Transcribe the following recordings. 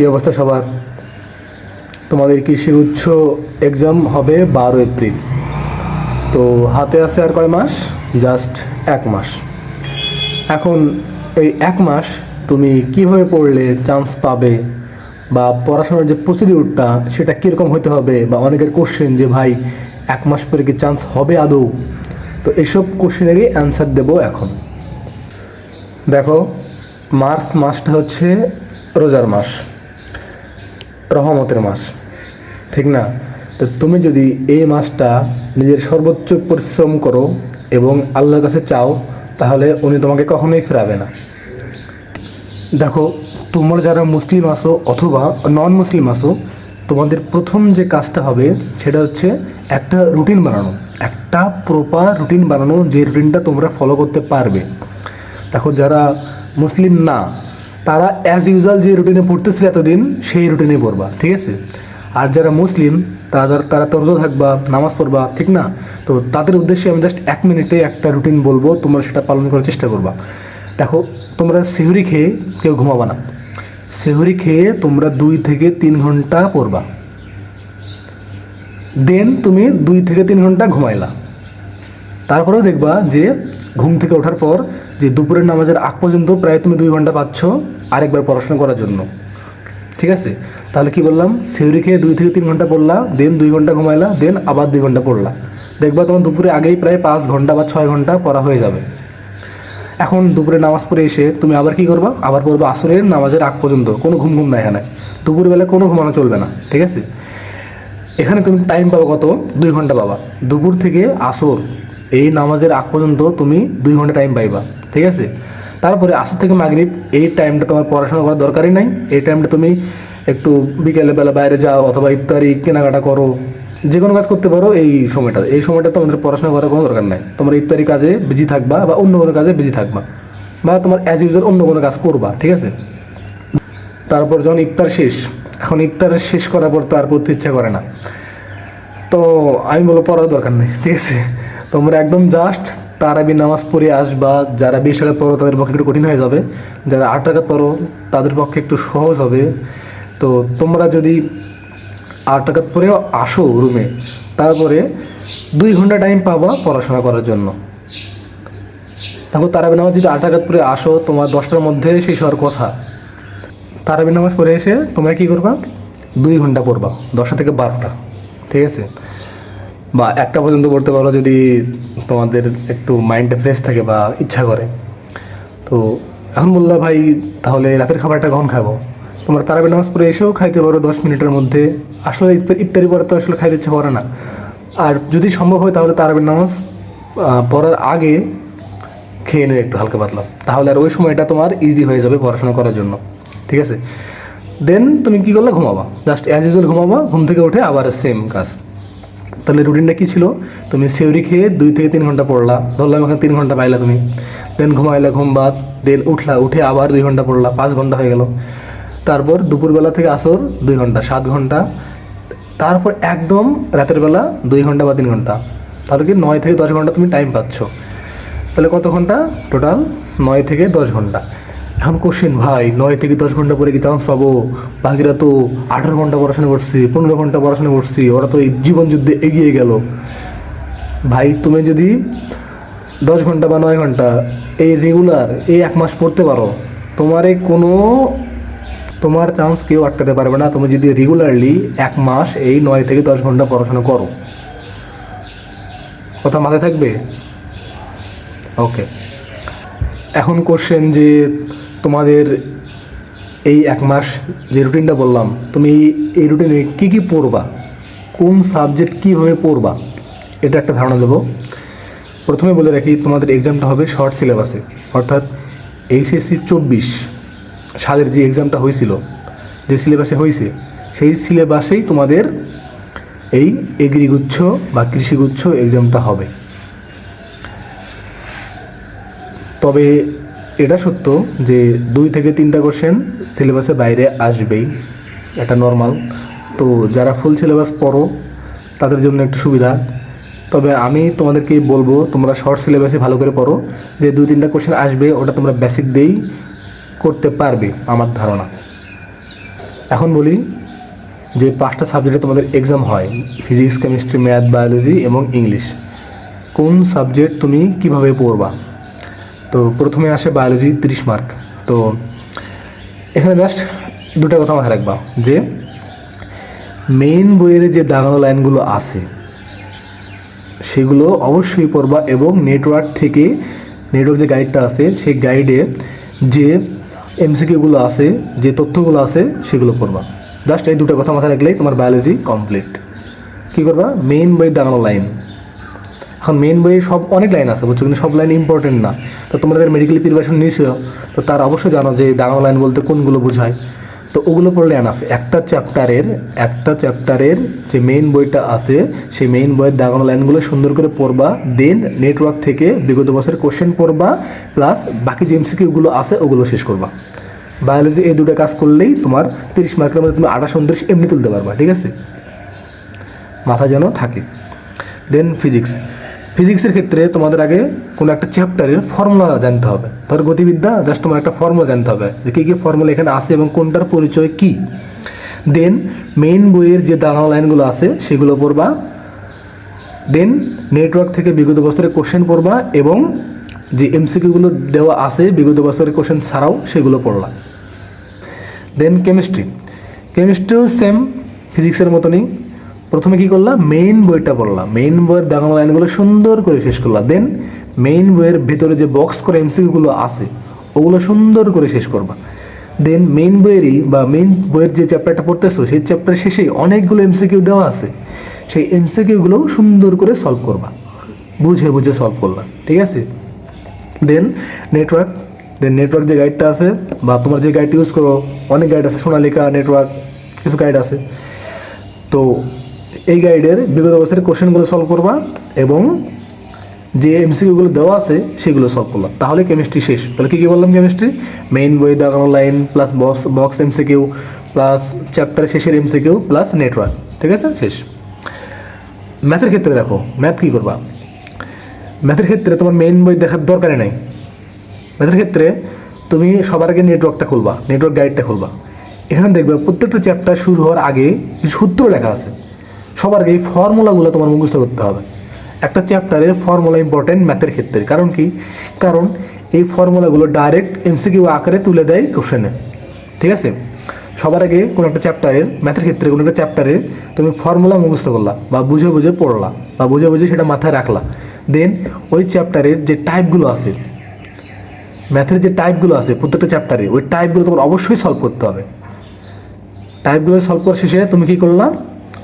কী অবস্থা সবার? তোমাদের কৃষি উচ্চ এক্সাম হবে বারো এপ্রিল? তো হাতে আছে আর কয় মাস? জাস্ট এক মাস। এখন এই এক মাস তুমি কীভাবে পড়লে চান্স পাবে? বা পড়াশোনার যে প্রসিডিউরটা সেটা কীরকম হতে হবে? বা অনেকের কোশ্চেন যে, ভাই, এক মাস পরে কি চান্স হবে আদৌ? তো এইসব কোশ্চেনেরই অ্যান্সার দেবো এখন। দেখো, মার্চ মাসটা হচ্ছে রোজার মাস। রহমতের মাস। ঠিক না? তো তুমি যদি এই মাসটা নিজের সর্বোচ্চ পরিশ্রম করো এবং আল্লাহর কাছে চাও, তাহলে উনি তোমাকে কখনোই ফেরাবে না। দেখো, তোমরা যারা মুসলিম আসো অথবা নন মুসলিম আসো তোমাদের প্রথম যে কাজটা হবে সেটা হচ্ছে একটা রুটিন বানানো, একটা প্রপার রুটিন বানানো যে রুটিনটা তোমরা ফলো করতে পারবে। দেখো, যারা মুসলিম না তারা অ্যাজ ইউজুয়াল যে রুটিনে পড়তেছিল এতদিন, সেই রুটিনে পড়বা, ঠিক আছে? আর যারা মুসলিম, তারা তারা তরজ থাকবা, নামাজ পড়বা, ঠিক না? তো তাদের উদ্দেশ্যে আমি জাস্ট এক মিনিটে একটা রুটিন বলব, তোমরা সেটা পালন করার চেষ্টা করবা। দেখো, তোমরা সেহুরি খেয়ে কেউ ঘুমাবা না। সেহুরি খেয়ে তোমরা দুই থেকে তিন ঘণ্টা পড়বা। দেন তুমি দুই থেকে তিন ঘণ্টা ঘুমাইলা। তারপরেও দেখবা যে ঘুম থেকে ওঠার পর যে দুপুরের নামাজের আগ পর্যন্ত প্রায় তুমি দুই ঘণ্টা পাচ্ছ আরেকবার পড়াশোনা করার জন্য। ঠিক আছে? তাহলে কি বললাম? সেউরি খেয়ে দুই থেকে তিন ঘণ্টা পড়লা, দেন দুই ঘণ্টা ঘুমাইলা, দেন আবার দুই ঘণ্টা পড়লা। দেখবা তোমার দুপুরে আগেই প্রায় পাঁচ ঘণ্টা বা ছয় ঘণ্টা পড়া হয়ে যাবে। এখন দুপুরে নামাজ পড়ে এসে তুমি আবার কি করবা? আবার পড়বা আসরের নামাজের আগ পর্যন্ত। কোনো ঘুম ঘুম না এখানে। দুপুরবেলা কোনো ঘুমানো চলবে না। ঠিক আছে? এখানে তুমি টাইম পাবো কত? দুই ঘণ্টা পাবা। দুপুর থেকে আসর এই নামাজের আগ পর্যন্ত তুমি দুই ঘণ্টা টাইম পাইবা, ঠিক আছে? তারপরে আসর থেকে মাগরিব, এই টাইমটা তোমার পড়াশোনা করার দরকারই নাই। এই টাইমটা তুমি একটু বিকেলে বেলা বাইরে যাও অথবা ইফতারি, কেনাকাটা করো যে কোনো কাজ করতে পারো এই সময়টা। এই সময়টা তোমাদের পড়াশোনা করার কোনো দরকার নাই। তোমার ইফতারি কাজে বিজি থাকবা বা অন্য কোনো কাজে বিজি থাকবা বা তোমার অ্যাজ ইউজুয়াল অন্য কোনো কাজ করবা, ঠিক আছে? তারপর যখন ইফতার শেষ, এখন ইফতার শেষ করার পর তো আর করতে ইচ্ছা করে না। তো আমি বলব পড়ার দরকার নেই, ঠিক আছে? তোমরা একদম জাস্ট তারাবি নামাজ পড়ে আসবা। যারা বিশ টাকা পড়ো, তাদের পক্ষে একটু কঠিন হয়ে যাবে। যারা আট টাকা পড়ো, তাদের পক্ষে একটু সহজ হবে। তো তোমরা যদি আট টাকা পরেও আসো রুমে, তারপরে দুই ঘণ্টা টাইম পাবা পড়াশোনা করার জন্য। তারপর তারাবি নামাজ যদি আট টাকা পরে আসো, তোমার দশটার মধ্যে শেষ হওয়ার কথা। তারাবি নামাজ পড়ে এসে তোমরা কী করবা? দুই ঘণ্টা পড়বা, দশটা থেকে বারোটা। ঠিক আছে? বা একটা পর্যন্ত পড়তে পারো যদি তোমাদের একটু মাইন্ডটা ফ্রেশ থাকে বা ইচ্ছা করে। তো এখন বললা ভাই, তাহলে রাতের খাবারটা কখন খাব? তোমরা তারাবি নামাজ পড়ে এসেও খাইতে পারো দশ মিনিটের মধ্যে। আসলে ইফতারি পরে তো আসলে খাইতে ইচ্ছে করে না। আর যদি সম্ভব হয় তাহলে তারাবি নামাজ পড়ার আগে খেয়ে নেবে একটু হালকা পাতলা। তাহলে আর ওই সময়টা তোমার ইজি হয়ে যাবে পড়াশোনা করার জন্য। ঠিক আছে? দেন তুমি কী করলে? ঘুমাবা। জাস্ট অ্যাজ ইউজুয়াল ঘুমাবা, ঘুম থেকে উঠে আবার সেম কাজ। তাহলে রুটিনটা কী ছিল? তুমি সেউরি খেয়ে দুই থেকে তিন ঘণ্টা পড়লা। ধরলাম এখানে তিন ঘণ্টা পাইলা তুমি। দেন ঘুমাইলা, ঘুম বাদ দেন উঠলা, উঠে আবার দুই ঘণ্টা পড়লা। পাঁচ ঘণ্টা হয়ে গেল। তারপর দুপুরবেলা থেকে আসর দুই ঘণ্টা, সাত ঘণ্টা। তারপর একদম রাতের বেলা দুই ঘণ্টা বা তিন ঘণ্টা। তাহলে কি নয় থেকে দশ ঘণ্টা তুমি টাইম পাচ্ছ। তাহলে কত ঘণ্টা? টোটাল নয় থেকে দশ ঘণ্টা। এখন কোশ্চেন, ভাই, নয় থেকে দশ ঘণ্টা পরে কি চান্স পাবো? বাকিরা তো আঠারো ঘণ্টা পড়াশোনা করছি, পনেরো ঘণ্টা পড়াশোনা করছি, ওরা তো এই জীবন যুদ্ধে এগিয়ে গেল। ভাই, তুমি যদি দশ ঘণ্টা বা নয় ঘণ্টা এই রেগুলার এই এক মাস পড়তে পারো, তোমার এই কোনো, তোমার চান্স কেউ আটকাতে পারবে না। তুমি যদি রেগুলারলি এক মাস এই নয় থেকে দশ ঘণ্টা পড়াশোনা করো। কথা মাথায় থাকবে? ওকে এখন কোশ্চেন যে তোমাদের এই এক মাস যে রুটিনটা বললাম, তুমি এই রুটিনে কী কী পড়বা? কোন সাবজেক্ট কীভাবে পড়বা? এটা একটা ধারণা দেবো। প্রথমে বলে রাখি, তোমাদের এক্সামটা হবে শর্ট সিলেবাসে অর্থাৎ এইচএসসি চব্বিশ সালের যে এক্সামটা হয়েছিল, যে সিলেবাসে হয়েছে, সেই সিলেবাসেই তোমাদের এই এগ্রিগুচ্ছ বা কৃষিগুচ্ছ এক্সামটা হবে। তবে এটা সত্য যে দুই থেকে তিনটা কোশ্চেন সিলেবাসের বাইরে আসবেই। এটা নর্মাল তো যারা ফুল সিলেবাস পড়ো, তাদের জন্য একটু সুবিধা। তবে আমি তোমাদেরকে বলব, তোমরা শর্ট সিলেবাসে ভালো করে পড়ো। যে দুই তিনটা কোশ্চেন আসবে, ওটা তোমরা বেসিক দিয়েই করতে পারবে আমার ধারণা। এখন বলি যে পাঁচটা সাবজেক্টে তোমাদের এক্সাম হয় ফিজিক্স কেমিস্ট্রি ম্যাথ বায়োলজি এবং ইংলিশ কোন সাবজেক্ট তুমি কীভাবে পড়বা? তো প্রথমে আসে বায়োলজি তিরিশ মার্ক তো এখানে জাস্ট দুটো কথা মাথায় রাখবা, যে মেইন বইয়ের যে দাগানো লাইনগুলো আছে, সেগুলো অবশ্যই পড়বা এবং নেটওয়ার্ক থেকে নেটওয়ার্ক যে গাইডটা আছে, সেই গাইডে যে এমসিকিউগুলো আছে, যে তথ্যগুলো আছে, সেগুলো পড়বা। জাস্ট এই দুটো কথা মাথায় রাখলেই তোমার বায়োলজি কমপ্লিট কী করবা? মেইন বই দাগানো লাইন এখন মেন বইয়ে সব, অনেক লাইন আছে বুঝছ, কিন্তু সব লাইন ইম্পর্টেন্ট না। তো তোমাদের মেডিকেল প্রিপারেশন নিয়েছো তো তার অবশ্যই জানো যে দাগানো লাইন বলতে কোনগুলো বোঝায়। তো ওগুলো পড়লে এনাফ একটা চ্যাপ্টারের একটা চ্যাপ্টারের যে মেইন বইটা আছে, সেই মেইন বইয়ের দাগানো লাইনগুলো সুন্দর করে পড়বা দেন নেটওয়ার্ক থেকে বিগত বছরের কোশ্চেন পড়বা প্লাস বাকি যে এমসিকিউগুলো আছে, ওগুলো শেষ করবা। বায়োলজি এই দুটো কাজ করলেই তোমার তিরিশ মার্কের মধ্যে তুমি আঠাশ, উনত্রিশ এমনি তুলতে পারবা, ঠিক আছে? মাথা যেন থাকে। দেন ফিজিক্স ফিজিক্সের ক্ষেত্রে তোমাদের আগে কোনো একটা চ্যাপ্টারের ফর্মুলা জানতে হবে। ধর গতিবিদ্যা জাস্ট তোমার একটা ফর্মুলা জানতে হবে যে কী কী ফর্মুলা এখানে আছে এবং কোনটার পরিচয় কী। দেন মেইন বইয়ের যে দাঁড়ানো লাইনগুলো আছে সেগুলো পড়বা। দেন নেটওয়ার্ক থেকে বিগত বছরের কোশ্চেন পড়বা এবং যে এমসিকিউগুলো দেওয়া আছে বিগত বছরের কোশ্চেন ছাড়াও সেগুলো পড়লা। দেন কেমিস্ট্রি কেমিস্ট্রিও সেম ফিজিক্সের মতনই। প্রথমে কি করলাম? মেইন বইটা পড়লাম। মেইন বইয়ের দেখানো লাইনগুলো সুন্দর করে শেষ করলাম। দেন মেইন বইয়ের ভিতরে যে বক্স করে এমসিকিউগুলো আছে, ওগুলো সুন্দর করে শেষ করবা। দেন মেইন বইয়েরই বা মেইন বইয়ের যে চ্যাপ্টারটা পড়তেছো, সেই চ্যাপ্টার শেষেই অনেকগুলো এমসিকিউ দেওয়া আছে। সেই এমসিকিউগুলো সুন্দর করে সলভ করবা। বুঝে বুঝে সলভ করবা। ঠিক আছে? দেন নেটওয়ার্ক দেন নেটওয়ার্ক যে গাইডটা আছে, বা তোমার যে গাইড ইউজ করো, অনেক গাইড আছে, সোনালিকা নেটওয়ার্ক কিছু গাইড আছে। তো এই গাইডের বিগত বছরের কোশ্চেনগুলো সলভ করবা এবং যে এমসিকিউগুলো দেওয়া আছে সেগুলো সলভ করলাম তাহলে কেমিস্ট্রি শেষ। তাহলে কী কী বললাম কেমিস্ট্রি মেইন বই দেখানো line plus box box MCQ plus chapter শেষের এমসিকিউ প্লাস নেটওয়ার্ক ঠিক আছে? শেষ। ম্যাথের ক্ষেত্রে দেখো ম্যাথ কী করবা? ম্যাথের ক্ষেত্রে তোমার মেইন বই দেখার দরকারই নাই। ম্যাথের ক্ষেত্রে তুমি সবার আগে নেটওয়ার্কটা খুলবা নেটওয়ার্ক গাইডটা খুলবা। এখানে দেখবে প্রত্যেকটা চ্যাপ্টার শুরু হওয়ার আগে সূত্র লেখা আছে। সবার আগে এই ফর্মুলাগুলো তোমার মুখস্থ করতে হবে। একটা চ্যাপ্টারের ফর্মুলা ইম্পর্টেন্ট ম্যাথের ক্ষেত্রে। কারণ কি? কারণ এই ফর্মুলাগুলো ডাইরেক্ট এমসিকিউ আকারে তুলে দেয় কোশ্চেনে ঠিক আছে? সবার আগে কোনো একটা চ্যাপ্টারের ম্যাথের ক্ষেত্রে কোনো একটা চ্যাপ্টারে তুমি ফর্মুলা মুখস্থ করলা বা বুঝে বুঝে পড়লা বা বুঝে বুঝে সেটা মাথায় রাখলা। দেন ওই চ্যাপ্টারের যে টাইপগুলো আছে ম্যাথের যে টাইপগুলো আছে প্রত্যেকটা চ্যাপ্টারে, ওই টাইপগুলো তোমার অবশ্যই সলভ করতে হবে। টাইপগুলো সলভ করার শেষে তুমি কী করলা?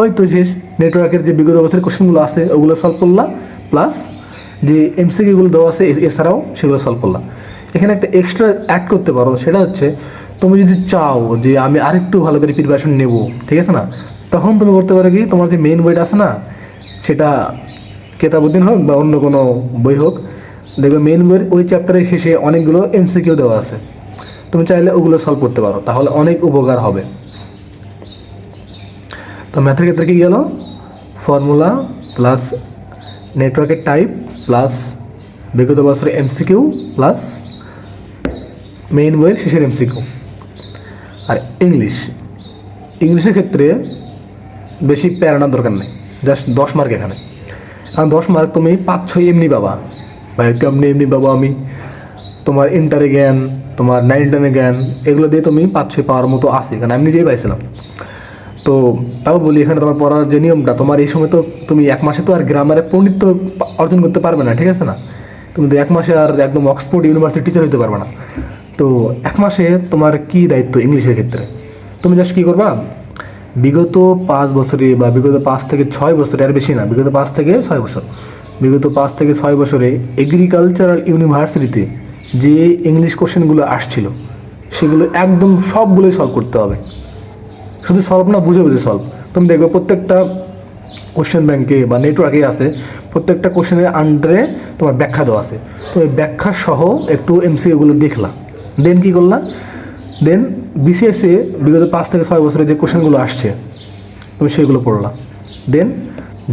ওই তো শেষ নেটওয়ার্কের যে বিগত বছরের কোশ্চেনগুলো আছে, ওগুলো সলভ করলা প্লাস যে এমসিকিউগুলো দেওয়া আছে এছাড়াও সেগুলো সলভ করলা। এখানে একটা এক্সট্রা অ্যাড করতে পারো, সেটা হচ্ছে তুমি যদি চাও যে আমি আরেকটু ভালো করে প্রিপারেশন নেব, ঠিক আছে না? তখন তুমি করতে পারো কি, তোমার যে মেইন বইটা আছে না, সেটা কেতাবুদ্দিন হোক বা অন্য কোনো বই হোক, দেখবে মেইন বইয়ের ওই চ্যাপ্টারের শেষে অনেকগুলো এমসিকিউ দেওয়া আছে। তুমি চাইলে ওগুলো সলভ করতে পারো, তাহলে অনেক উপকার হবে। তো ম্যাথের ক্ষেত্রে কি গেল? ফর্মুলা প্লাস নেটওয়ার্কের টাইপ প্লাস বিগত বছরের এমসিকিউ প্লাস মেইন বইয়ের শেষের এমসিকিউ আর ইংলিশ ইংলিশের ক্ষেত্রে বেশি প্যারানোর দরকার নেই জাস্ট দশ মার্ক এখানে। কারণ দশ মার্ক তুমি পাঁচ ছয় এমনি পাবা বা কেমনি এমনি পাবো আমি। তোমার ইন্টারে জ্ঞান, তোমার নাইন টেনের জ্ঞান, এগুলো দিয়ে তুমি পাঁচ ছয় পাওয়ার মতো আছে, কারণ আমি নিজেই পাইছিলাম। তো তাও বলি এখানে তোমার পড়ার যে নিয়মটা, তোমার এই সময় তো তুমি এক মাসে তো আর গ্রামারে পণ্ডিত অর্জন করতে পারবে না, ঠিক আছে না? তুমি তো এক মাসে আর একদম অক্সফোর্ড ইউনিভার্সিটি টিচার হতে পারবে না। তো এক মাসে তোমার কি দায়িত্ব ইংলিশের ক্ষেত্রে? তুমি জাস্ট কী করবা? বিগত পাঁচ বছরে বা বিগত পাঁচ থেকে ছয় বছরে, আর বেশি না, বিগত পাঁচ থেকে ছয় বছর, বিগত পাঁচ থেকে ছয় বছরে এগ্রিকালচারাল ইউনিভার্সিটিতে যে ইংলিশ কোশ্চেনগুলো আসছিল, সেগুলো একদম সবগুলোই সলভ করতে হবে। শুধু সলভ না, বুঝে বুঝে সলভ তুমি দেখবে প্রত্যেকটা কোশ্চেন ব্যাংকে বা নেটওয়ার্কে আছে, প্রত্যেকটা কোশ্চেনের আন্ডারে তোমার ব্যাখ্যা দেওয়া আছে। তো এই ব্যাখ্যা সহ একটু এমসিএগুলো দেখলাম দেন কি করলা? দেন বিসিএসে বিগত পাঁচ থেকে ছয় বছরে যে কোশ্চেনগুলো আসছে, তুমি সেগুলো পড়লাম দেন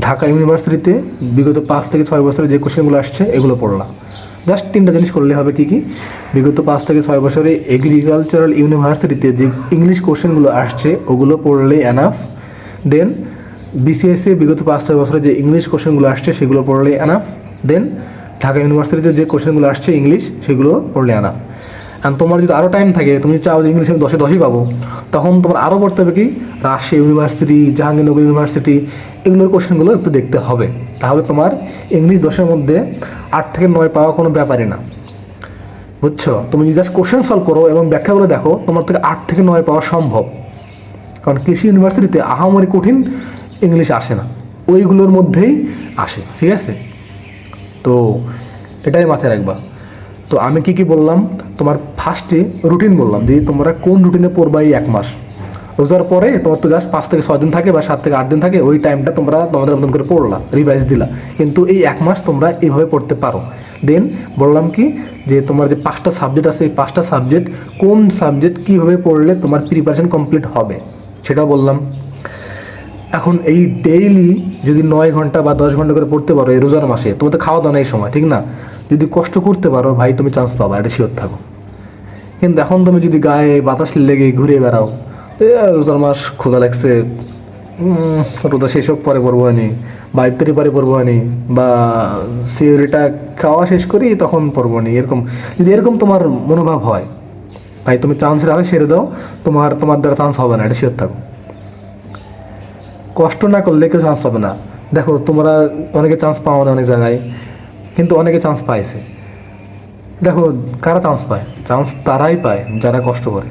ঢাকা ইউনিভার্সিটিতে বিগত পাঁচ থেকে ছয় বছরে যে কোশ্চেনগুলো আসছে, এগুলো পড়লা। জাস্ট তিনটা জিনিস করলে হবে কি কি? বিগত পাঁচ থেকে ছয় বছরে এগ্রিকালচারাল ইউনিভার্সিটিতে যে ইংলিশ কোশ্চেনগুলো আসছে, ওগুলো পড়লে এনাফ দেন বিসিএসসি বিগত পাঁচ ছয় বছরে যে ইংলিশ কোশ্চেনগুলো আসছে, সেগুলো পড়লে এনাফ দেন ঢাকা ইউনিভার্সিটিতে যে কোশ্চেনগুলো আসছে ইংলিশ সেগুলো পড়লে এনাফ অ্যান্ড তোমার যদি আরও টাইম থাকে, তুমি চাও যে ইংলিশে দশে দশই পাবো, তখন তোমার আরও পড়তে হবে কি? রাজশাহী ইউনিভার্সিটি জাহাঙ্গীরনগর ইউনিভার্সিটি এগুলোর কোশ্চেনগুলো একটু দেখতে হবে। তাহলে তোমার ইংলিশ দশের মধ্যে আট থেকে নয় পাওয়া কোনো ব্যাপারই না। বুঝছ? তুমি যদি জাস্ট কোশ্চেন সলভ করো এবং ব্যাখ্যাগুলো দেখো, তোমার থেকে আট থেকে নয় পাওয়া সম্ভব। কারণ কৃষি ইউনিভার্সিটিতে আহামরি কঠিন ইংলিশ আসে না। ওইগুলোর মধ্যেই আসে, ঠিক আছে? তো এটাই মাথায় রাখবা। তো আমি কি কি বললাম? তোমার ফার্স্টে রুটিন বললাম যে তোমরা কোন রুটিনে পড়বা এই এক মাস। রোজার পরে তোমার তো জাস্ট পাঁচ থেকে ছয় দিন থাকে বা সাত থেকে আট দিন থাকে, ওই টাইমটা তোমরা তোমাদের মতন করে পড়লা রিভাইজ দিলা। কিন্তু এই এক মাস তোমরা এইভাবে পড়তে পারো। দেন বললাম কি যে তোমার যে পাঁচটা সাবজেক্ট আছে, এই পাঁচটা সাবজেক্ট কোন সাবজেক্ট কীভাবে পড়লে তোমার প্রিপারেশন কমপ্লিট হবে সেটাও বললাম। এখন এই ডেইলি যদি নয় ঘণ্টা বা দশ ঘণ্টা করে পড়তে পারো এই রোজার মাসে তোমার তো খাওয়া দাওয়া নেই সময়, ঠিক না? যদি কষ্ট করতে পারো, ভাই, তুমি চান্স পাবা, এটা শিওর থাকো। কিন্তু এখন তুমি যদি গায়ে বাতাস লেগে ঘুরে বেড়াও রোজার মাস ক্ষুধা লাগছে। রোজা শেষ হোক, পরে পড়ব আনি বা ইফতারি পরে পড়ব আনি বা সিওরিটা খাওয়া শেষ করি, তখন পড়ব নি এরকম, যদি এরকম তোমার মনোভাব হয়, ভাই, তুমি চান্সের আগে সেরে দাও। তোমার তোমার দ্বারা চান্স হবে না, এটা শিওর থাকো। কষ্ট না করলে কেউ চান্স পাবে না। দেখো, তোমরা অনেকে চান্স পাও না অনেক জায়গায়। কিন্তু অনেকে চান্স পাইছে। দেখো, কারা চান্স পায়? চান্স তারাই পায় যারা কষ্ট করে।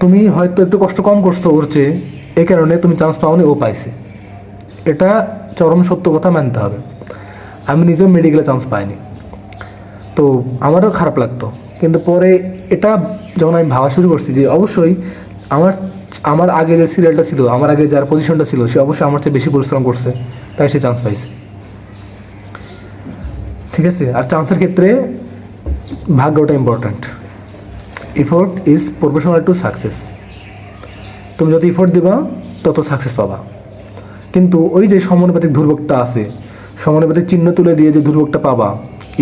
তুমি হয়তো একটু কষ্ট কম করছ ওর চেয়ে, এ কারণে তুমি চান্স পাওনি, ও পাইছে। এটা চরম সত্য কথা মানতে হবে। আমি নিজেও মেডিকেলে চান্স পাইনি। তো আমারও খারাপ লাগতো। কিন্তু পরে এটা যখন আমি ভাবা শুরু করছি যে অবশ্যই আমার আমার আগে যে সিরিয়ালটা ছিল, আমার আগে যার পজিশনটা ছিল, সে অবশ্যই আমার চেয়ে বেশি পরিশ্রম করছে, তাই সে চান্স পাইছে। ঠিক আছে? আর চান্সের ক্ষেত্রে ভাগ্যটা important effort is professional to success তুমি যত ইফোর্ট দিবা, তত সাকসেস পাবা। কিন্তু ওই যে সমানুপাতিক দুর্ভোগটা আছে, সমানুপাতিক চিহ্ন তুলে দিয়ে যে দুর্ভোগটা পাবা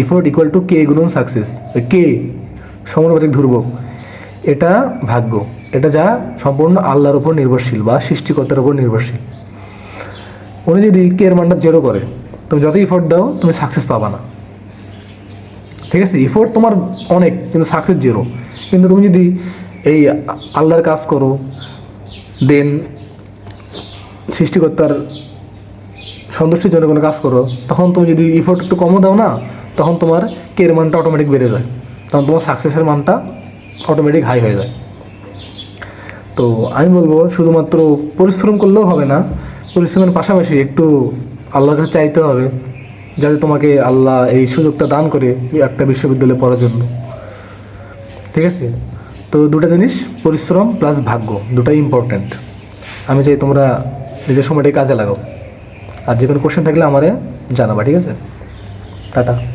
ইফোর্ট ইকুয়াল টু কে গুণন সাকসেস কে সমানুপাতিক দুর্ভোগ এটা ভাগ্য। এটা যা সম্পূর্ণ আল্লাহর উপর নির্ভরশীল বা সৃষ্টিকর্তার উপর নির্ভরশীল। উনি যদি কে এর মানটা জেরো করে, তুমি যত ইফোর্ট দাও, তুমি সাকসেস পাবা না। ঠিক আছে? ইফোর্ট তোমার অনেক, কিন্তু সাকসেস জিরো কিন্তু তুমি যদি এই আল্লাহর কাজ করো দেন সৃষ্টিকর্তার সন্তুষ্টির জন্য কোনো কাজ করো, তখন তুমি যদি ইফোর্ট একটু কমও দাও না, তখন তোমার কের মানটা অটোমেটিক বেড়ে যায়। তখন তোমার সাকসেসের মানটা অটোমেটিক হাই হয়ে যায়। তো আমি বলব, শুধুমাত্র পরিশ্রম করলেও হবে না, পরিশ্রমের পাশাপাশি একটু আল্লাহর কাছে চাইতে হবে। যাতে তোমাকে আল্লাহ এই সুযোগটা দান করে একটা বিশ্ববিদ্যালয়ে পড়ার জন্য। ঠিক আছে? তো দুটা জিনিস, পরিশ্রম প্লাস ভাগ্য, দুটাই ইম্পর্ট্যান্ট আমি চাই তোমরা নিজের সময়টাই কাজে লাগাও। আর যে কোনো কোশ্চেন থাকলে আমারে জানাবা, ঠিক আছে? টাটা।